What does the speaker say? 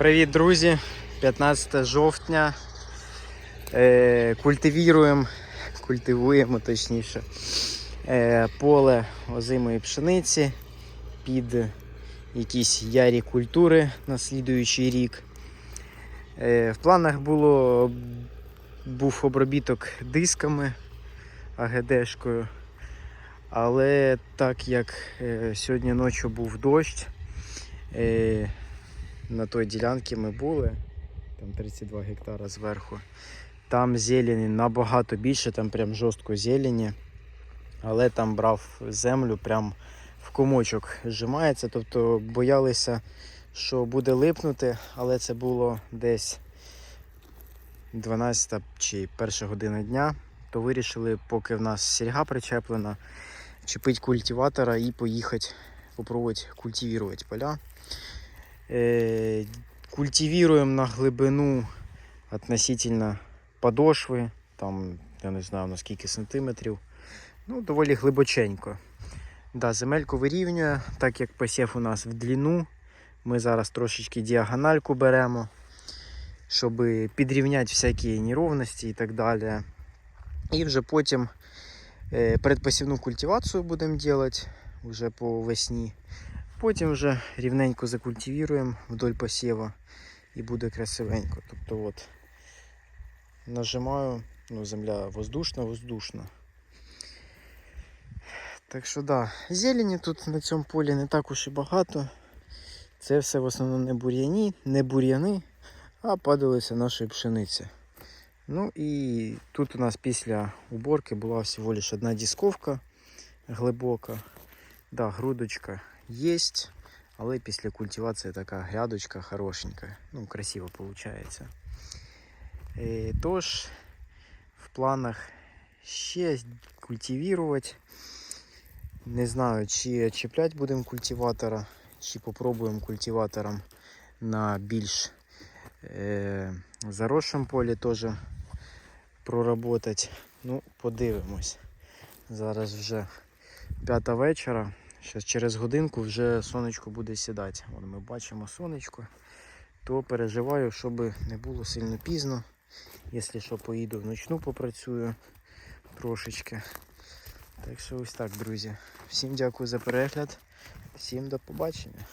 Привіт, друзі! 15 жовтня. Е, культивіруємо, культивуємо точніше, е, поле озимої пшениці під якісь ярі культури на слідуючий рік. Е, в планах було був обробіток дисками АГДшкою. Але так як е, сьогодні ночі був дощ, на той ділянці ми були, там 32 гектара зверху. Там зелені набагато більше, там прям жорстко зелені. Але там брав землю, прям в комочок зжимається. Тобто боялися, що буде липнути, але це було десь 12 чи 1 година дня. То вирішили, поки в нас сільга причеплена, чіпити культиватора і поїхати попробувати культивувати поля. Э, культивируем на глибину относительно подошви, там, я не знаю на скільки сантиметрів. Ну, доволі глибоченько. Да, земельку вирівнює, так як посів у нас в длину. Ми зараз трошечки діагональку беремо, щоб підрівняти всякі неровності і так далі. І вже потім е, предпосівну культивацію будемо робити вже по весні. Потім вже рівненько закультивіруємо вдоль посіва і буде красивенько. Тобто от нажимаю, ну земля воздушна, воздушна. Так що да, зелені тут на цьому полі не так уж і багато. Це все в основному не бур'яні, не бур'яни, а падалися нашої пшениці. Ну і тут у нас після уборки була всього лише одна дісковка глибока. Да, грудочка есть, але після культивації така грядочка хорошенька. Ну, красиво виходить. Е, Тож, в планах ще культивувати. Не знаю, чи чіплять будемо культиватора, чи попробуємо культиватором на більш е, заросшому полі теж проработати. Ну, подивимось. Зараз вже п'ята вечора. Зараз через годинку вже сонечко буде сідати. Вон ми бачимо сонечко, то переживаю, щоб не було сильно пізно. Якщо що, поїду вночну попрацюю трошечки. Так що ось так, друзі. Всім дякую за перегляд. Всім до побачення.